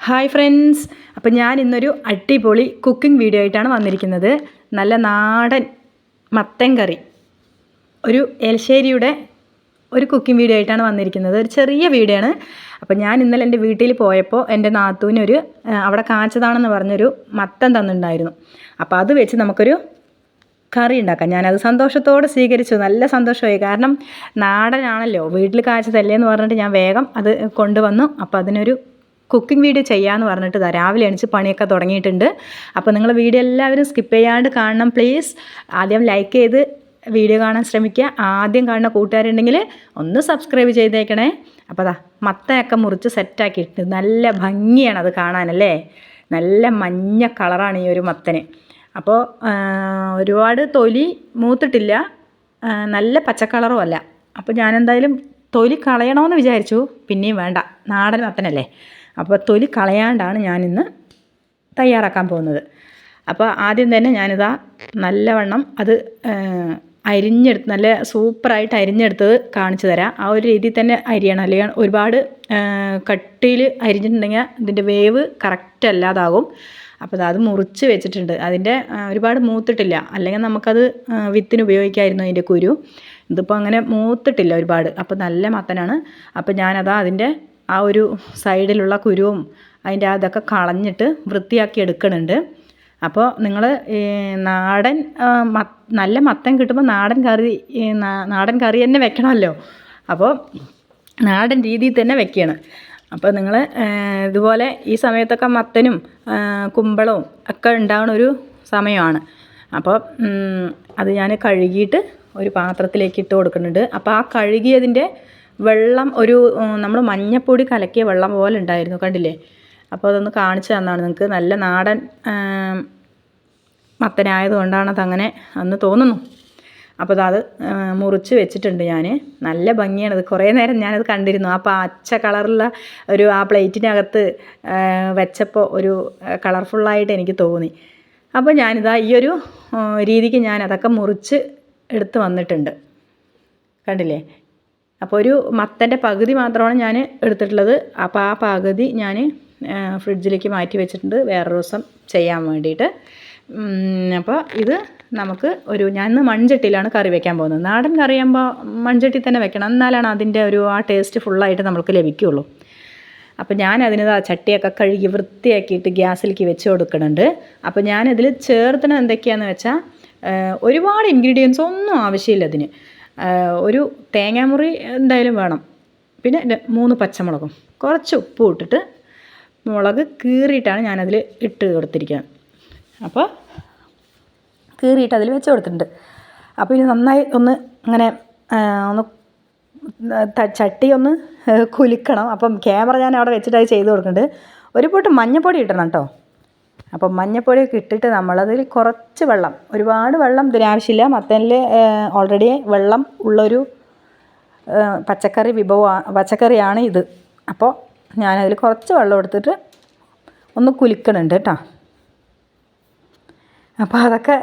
Hi friends. അപ്പം ഞാൻ ഇന്നൊരു അടിപൊളി കുക്കിംഗ് വീഡിയോ ആയിട്ടാണ് വന്നിരിക്കുന്നത്. നല്ല നാടൻ മത്തൻ കറി. ഒരു എൽശ്ശേരിയുടെ ഒരു കുക്കിംഗ് വീഡിയോ ആയിട്ടാണ് വന്നിരിക്കുന്നത്. ഒരു ചെറിയ വീഡിയോ ആണ്. അപ്പം ഞാൻ ഇന്നലെ എന്റെ വീട്ടിൽ പോയപ്പോൾ എന്റെ നാത്തൂനൊരു അവിടെ കാച്ചതാണെന്ന് പറഞ്ഞൊരു മത്തൻ തന്നിട്ടുണ്ടായിരുന്നു. അപ്പോൾ അത് വെച്ച് നമുക്കൊരു കറി ഉണ്ടാക്കാം. ഞാനത് സന്തോഷത്തോടെ സ്വീകരിച്ചു. നല്ല സന്തോഷമായി. കാരണം നാടനാണല്ലോ. വീട്ടിൽ കാച്ചതല്ലേ എന്ന് പറഞ്ഞിട്ട് ഞാൻ വേഗം അത് കൊണ്ടുവന്നു. അപ്പോൾ അതിനൊരു കുക്കിംഗ് വീഡിയോ ചെയ്യാമെന്ന് പറഞ്ഞിട്ട് ഇതാ രാവിലെ എണിച്ച് പണിയൊക്കെ തുടങ്ങിയിട്ടുണ്ട്. അപ്പോൾ നിങ്ങൾ വീഡിയോ എല്ലാവരും സ്കിപ്പ് ചെയ്യാണ്ട് കാണണം പ്ലീസ് ആദ്യം ലൈക്ക് ചെയ്ത് വീഡിയോ കാണാൻ ശ്രമിക്കുക. ആദ്യം കാണുന്ന കൂട്ടുകാരുണ്ടെങ്കിൽ ഒന്ന് സബ്സ്ക്രൈബ് ചെയ്തേക്കണേ. അപ്പോൾ അതാ മത്തയൊക്കെ മുറിച്ച് സെറ്റാക്കിയിട്ട് നല്ല ഭംഗിയാണ് അത് കാണാനല്ലേ നല്ല മഞ്ഞ കളറാണ് ഈ ഒരു മത്തന്. അപ്പോൾ ഒരുപാട് തൊലി മൂത്തിട്ടില്ല. നല്ല പച്ചക്കളറും അല്ല. അപ്പോൾ ഞാനെന്തായാലും തൊലി കളയണമെന്ന് വിചാരിച്ചു. പിന്നെയും വേണ്ട. നാടൻ മത്തനല്ലേ? അപ്പോൾ തൊലി കളയാണ്ടാണ് ഞാനിന്ന് തയ്യാറാക്കാൻ പോകുന്നത്. അപ്പോൾ ആദ്യം തന്നെ ഞാനിതാ നല്ലവണ്ണം അത് അരിഞ്ഞെടുത്ത് നല്ല സൂപ്പറായിട്ട് അരിഞ്ഞെടുത്തത് കാണിച്ചു തരാം. ആ ഒരു രീതിയിൽ തന്നെ അരിയണം. അല്ലെങ്കിൽ ഒരുപാട് കട്ടിയിൽ അരിഞ്ഞിട്ടുണ്ടെങ്കിൽ ഇതിന്റെ വേവ് കറക്റ്റ് അല്ലാതാകും. അപ്പോൾ അത് മുറിച്ച് വെച്ചിട്ടുണ്ട്. അതിന്റെ ഒരുപാട് മൂത്തിട്ടില്ല. അല്ലെങ്കിൽ നമുക്കത് വിത്തിന് ഉപയോഗിക്കാമായിരുന്നു അതിന്റെ കുരു. ഇതിപ്പോൾ അങ്ങനെ മൂത്തിട്ടില്ല ഒരുപാട്. അപ്പോൾ നല്ല മത്തനാണ്. അപ്പോൾ ഞാനതാ അതിന്റെ ആ ഒരു സൈഡിലുള്ള കുരുവും അതിന്റെ അതൊക്കെ കളഞ്ഞിട്ട് വൃത്തിയാക്കി എടുക്കണുണ്ട്. അപ്പോൾ നിങ്ങൾ നാടൻ നല്ല മത്തൻ കിട്ടുമ്പോൾ നാടൻ കറി നാടൻ കറി തന്നെ വെക്കണമല്ലോ. അപ്പോൾ നാടൻ രീതിയിൽ തന്നെ വെക്കുകയാണ് അപ്പോൾ നിങ്ങൾ ഇതുപോലെ ഈ സമയത്തൊക്കെ മത്തനും കുമ്പളവും ഒക്കെ ഉണ്ടാവുന്ന ഒരു സമയമാണ്. അപ്പോൾ അത് ഞാൻ കഴുകിയിട്ട് ഒരു പാത്രത്തിലേക്ക് ഇട്ട് കൊടുക്കുന്നുണ്ട്. അപ്പോൾ ആ കഴുകിയതിന്റെ വെള്ളം ഒരു നമ്മൾ മഞ്ഞപ്പൊടി കലക്കിയ വെള്ളം പോലെ ഉണ്ടായിരുന്നു കണ്ടില്ലേ? അപ്പോൾ അതൊന്ന് കാണിച്ചു തന്നാണ് നിങ്ങൾക്ക്. നല്ല നാടൻ മത്തനായതുകൊണ്ടാണ് അതങ്ങനെ അന്ന് തോന്നുന്നു. അപ്പോൾ അത് മുറിച്ച് വെച്ചിട്ടുണ്ട് ഞാൻ നല്ല ഭംഗിയാണ് അത് കുറേ നേരം ഞാനത് കണ്ടിരുന്നു. ആ പച്ച കളറുള്ള ഒരു ആ പ്ലേറ്റിനകത്ത് വെച്ചപ്പോൾ ഒരു കളർഫുള്ളായിട്ട് എനിക്ക് തോന്നി. അപ്പോൾ ഞാനിതാ ഈ ഒരു രീതിക്ക് ഞാൻ അതൊക്കെ മുറിച്ച് എടുത്ത് വന്നിട്ടുണ്ട്. കണ്ടില്ലേ? അപ്പോൾ ഒരു മത്തന്റെ പകുതി മാത്രമാണ് ഞാൻ എടുത്തിട്ടുള്ളത്. അപ്പോൾ ആ പകുതി ഞാൻ ഫ്രിഡ്ജിലേക്ക് മാറ്റി വെച്ചിട്ടുണ്ട്. വേറെ ദിവസം ചെയ്യാൻ വേണ്ടിയിട്ട്. അപ്പോൾ ഇത് നമുക്ക് ഒരു ഞാൻ ഇന്ന് മൺചട്ടിയിലാണ് കറി വെക്കാൻ പോകുന്നത്. നാടൻ കറിയാകുമ്പോൾ മൺചട്ടി തന്നെ വെക്കണം. എന്നാലാണ് അതിന്റെ ഒരു ആ ടേസ്റ്റ് ഫുള്ളായിട്ട് നമുക്ക് ലഭിക്കുകയുള്ളൂ. അപ്പോൾ ഞാൻ അതിന് ആ ചട്ടിയൊക്കെ കഴുകി വൃത്തിയാക്കിയിട്ട് ഗ്യാസിലേക്ക് വെച്ച് കൊടുക്കുന്നുണ്ട്. അപ്പോൾ ഞാനതിൽ ചേർത്തണത് എന്തൊക്കെയാണെന്ന് വെച്ചാൽ ഒരുപാട് ഇൻഗ്രീഡിയൻസ് ഒന്നും ആവശ്യമില്ല അതിന്. ഒരു തേങ്ങാമുറി എന്തായാലും വേണം. പിന്നെ മൂന്ന് പച്ചമുളകും. കുറച്ച് ഉപ്പ് ഇട്ടിട്ട് മുളക് കീറിയിട്ടാണ് ഞാനതിൽ ഇട്ട് കൊടുത്തിരിക്കുന്നത് അപ്പോൾ കീറിയിട്ട് അതിൽ വെച്ച് കൊടുത്തിട്ടുണ്ട് അപ്പോൾ ഇനി നന്നായി ഒന്ന് അങ്ങനെ ഒന്ന് ചട്ടി ഒന്ന് കുലുക്കണം. അപ്പം ക്യാമറ ഞാൻ അവിടെ വെച്ചിട്ടായി ചെയ്ത് കൊടുക്കുന്നുണ്ട്. ഒരു പൊട്ട് മഞ്ഞപ്പൊടി ഇടണം കേട്ടോ. അപ്പം മഞ്ഞപ്പൊടിയൊക്കെ ഇട്ടിട്ട് നമ്മളതിൽ കുറച്ച് വെള്ളം ഒരുപാട് വെള്ളം ഇതിനാവശ്യമില്ല മത്തനിൽ ഓൾറെഡി വെള്ളം ഉള്ളൊരു പച്ചക്കറി വിഭവമാണ് പച്ചക്കറിയാണ് ഇത്. അപ്പോൾ ഞാനതിൽ കുറച്ച് വെള്ളം എടുത്തിട്ട് ഒന്ന് കുലുക്കണുണ്ട് കേട്ടോ. അപ്പോൾ അതൊക്കെ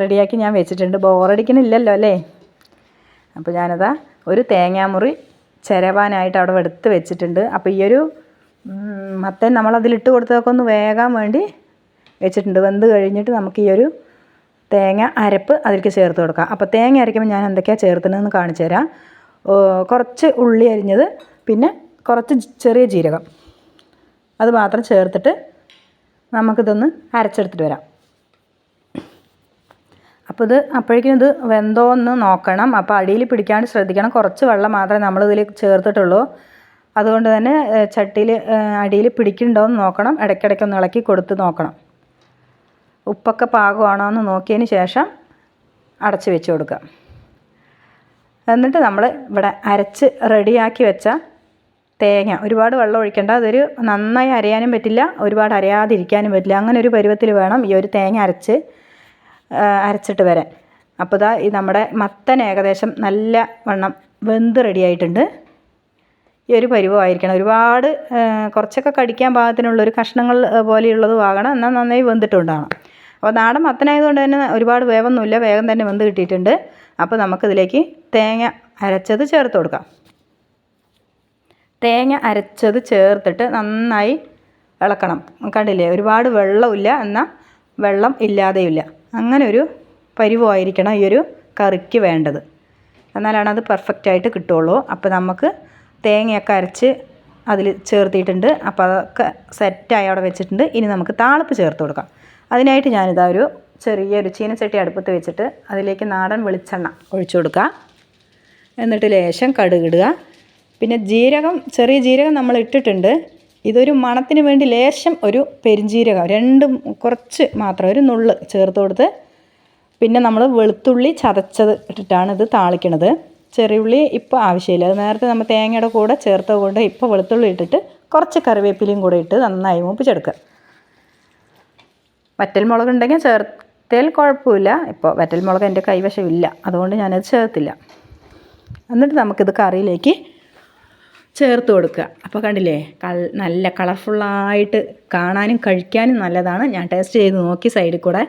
റെഡിയാക്കി ഞാൻ വെച്ചിട്ടുണ്ട്. ബോറടിക്കണില്ലല്ലോ അല്ലേ? അപ്പോൾ ഞാനതാ ഒരു തേങ്ങാമുറി ചിരവാനായിട്ട് അവിടെ എടുത്ത് വെച്ചിട്ടുണ്ട്. അപ്പോൾ ഈ ഒരു മത്തൻ നമ്മളതിലിട്ട് കൊടുത്തതൊക്കെ ഒന്ന് വേകാൻ വേണ്ടി വെച്ചിട്ടുണ്ട്. വെന്ത് കഴിഞ്ഞിട്ട് നമുക്ക് ഈ ഒരു തേങ്ങ അരപ്പ് അതിലേക്ക് ചേർത്ത് കൊടുക്കാം. അപ്പോൾ തേങ്ങ അരയ്ക്കുമ്പോൾ ഞാൻ എന്തൊക്കെയാണ് ചേർത്തുന്നതെന്ന് കാണിച്ചു തരാം. കുറച്ച് ഉള്ളി അരിഞ്ഞത് പിന്നെ കുറച്ച് ചെറിയ ജീരകം. അത് മാത്രം ചേർത്തിട്ട് നമുക്കിതൊന്ന് അരച്ചെടുത്തിട്ട് വരാം. അപ്പോൾ ഇത് അപ്പോഴേക്കും ഇത് വെന്തോ എന്ന് നോക്കണം. അപ്പോൾ അടിയിൽ പിടിക്കാണ്ട് ശ്രദ്ധിക്കണം. കുറച്ച് വെള്ളം മാത്രമേ നമ്മൾ ഇതിൽ ചേർത്തിട്ടുള്ളൂ. അതുകൊണ്ട് തന്നെ ചട്ടിയിൽ അടിയിൽ പിടിക്കുന്നുണ്ടോ എന്ന് നോക്കണം. ഇടയ്ക്കിടയ്ക്ക് ഒന്ന് ഇളക്കി കൊടുത്ത് നോക്കണം. ഉപ്പൊക്കെ പാകമാണോ എന്ന് നോക്കിയതിന് ശേഷം അടച്ച് വെച്ച് കൊടുക്കുക. എന്നിട്ട് നമ്മൾ ഇവിടെ അരച്ച് റെഡിയാക്കി വെച്ച തേങ്ങ. ഒരുപാട് വെള്ളം ഒഴിക്കേണ്ട. അതൊരു നന്നായി അരയാനും പറ്റില്ല. ഒരുപാട് അരയാതിരിക്കാനും പറ്റില്ല. അങ്ങനെ ഒരു പരുവത്തിൽ വേണം ഈ ഒരു തേങ്ങ അരച്ച് അരച്ചിട്ട് വരാൻ. അപ്പോൾ ഇതാ ഈ നമ്മുടെ മത്തൻ ഏകദേശം നല്ല വണ്ണം വെന്ത് റെഡിയായിട്ടുണ്ട് ഈ ഒരു പരുവമായിരിക്കണം ഒരുപാട് കുറച്ചൊക്കെ കടിക്കാൻ പാകത്തിനുള്ള ഒരു കഷ്ണങ്ങൾ പോലെയുള്ളത് ആകണം. എന്നാൽ നന്നായി വെന്തിട്ടുണ്ടാകണം അപ്പോൾ നാടൻ മത്തനായതുകൊണ്ട് തന്നെ ഒരുപാട് വേവൊന്നുമില്ല വേഗം തന്നെ വെന്ത് കിട്ടിയിട്ടുണ്ട്. അപ്പോൾ നമുക്കിതിലേക്ക് തേങ്ങ അരച്ചത് ചേർത്ത് കൊടുക്കാം. തേങ്ങ അരച്ചത് ചേർത്തിട്ട് നന്നായി ഇളക്കണം. കണ്ടില്ലേ? ഒരുപാട് വെള്ളമില്ല എന്നാൽ വെള്ളം ഇല്ലാതെയില്ല അങ്ങനെ ഒരു പരിവമായിരിക്കണം ഈ ഒരു കറിക്ക് വേണ്ടത്. എന്നാലാണ് അത് പെർഫെക്റ്റ് ആയിട്ട് കിട്ടുള്ളൂ അപ്പോൾ നമുക്ക് തേങ്ങയൊക്കെ അരച്ച് അതിൽ ചേർത്തിയിട്ടുണ്ട്. അപ്പോൾ അതൊക്കെ സെറ്റായി അവിടെ വെച്ചിട്ടുണ്ട്. ഇനി നമുക്ക് താളിപ്പ് ചേർത്ത് കൊടുക്കാം. അതിനായിട്ട് ഞാനിതാ ഒരു ചെറിയൊരു ചീനച്ചട്ടി അടുപ്പത്ത് വെച്ചിട്ട് അതിലേക്ക് നാടൻ വെളിച്ചെണ്ണ ഒഴിച്ചു കൊടുക്കുക. എന്നിട്ട് ലേശം കടുകിടുക പിന്നെ ജീരകം ചെറിയ ജീരകം നമ്മൾ ഇട്ടിട്ടുണ്ട്. ഇതൊരു മണത്തിന് വേണ്ടി ലേശം ഒരു പെരിഞ്ജീരകം രണ്ടും കുറച്ച് മാത്രം ഒരു നുള്ള് ചേർത്ത് കൊടുത്ത് പിന്നെ നമ്മൾ വെളുത്തുള്ളി ചതച്ചത് ഇട്ടിട്ടാണ് ഇത് താളിക്കണത്. ചെറിയുള്ളി ഇപ്പോൾ ആവശ്യമില്ല. അത് നേരത്തെ നമ്മൾ തേങ്ങയുടെ കൂടെ ചേർത്തത് കൊണ്ട് ഇപ്പോൾ വെളുത്തുള്ളി ഇട്ടിട്ട് കുറച്ച് കറിവേപ്പിലയും കൂടെ ഇട്ട് നന്നായി മൂപ്പിച്ചെടുക്കുക. വറ്റൽമുളക് ഉണ്ടെങ്കിൽ ചേർത്താൽ കുഴപ്പമില്ല. ഇപ്പോൾ വറ്റൽ മുളക് എന്റെ കൈവശം ഇല്ല അതുകൊണ്ട് ഞാനത് ചേർത്തില്ല. എന്നിട്ട് നമുക്കിത് കറിയിലേക്ക് ചേർത്ത് കൊടുക്കുക. അപ്പോൾ കണ്ടില്ലേ കൾ നല്ല കളർഫുള്ളായിട്ട് കാണാനും കഴിക്കാനും നല്ലതാണ്. ഞാൻ ടേസ്റ്റ് ചെയ്ത് നോക്കി സൈഡിൽ കൂടെ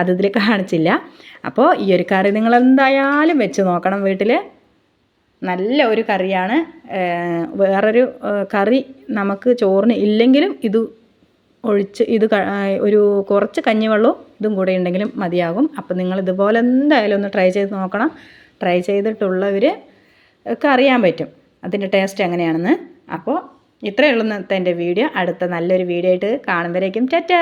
അത് ഇതിൽ കാണിച്ചില്ല. അപ്പോൾ ഈ ഒരു കറി നിങ്ങൾ എന്തായാലും വെച്ച് നോക്കണം വീട്ടിൽ. നല്ല ഒരു കറിയാണ്. വേറൊരു കറി നമുക്ക് ചോറിന് ഇല്ലെങ്കിലും ഇത് ഒഴിച്ച് ഇത് ഒരു കുറച്ച് കഞ്ഞിവെള്ളവും ഇതും കൂടെ ഉണ്ടെങ്കിലും മതിയാകും. അപ്പോൾ നിങ്ങൾ ഇതുപോലെ എന്തായാലും ഒന്ന് ട്രൈ ചെയ്ത് നോക്കണം. ട്രൈ ചെയ്തിട്ടുള്ളവർ ഒക്കെ അറിയാൻ പറ്റും. അതിന്റെ ടേസ്റ്റ് എങ്ങനെയാണെന്ന്. അപ്പോൾ ഇത്രയേ ഉള്ളൂ ഇന്നത്തെ എന്റെ വീഡിയോ. അടുത്ത നല്ലൊരു വീഡിയോ ആയിട്ട് കാണുമ്പോഴേക്കും ടാറ്റാ!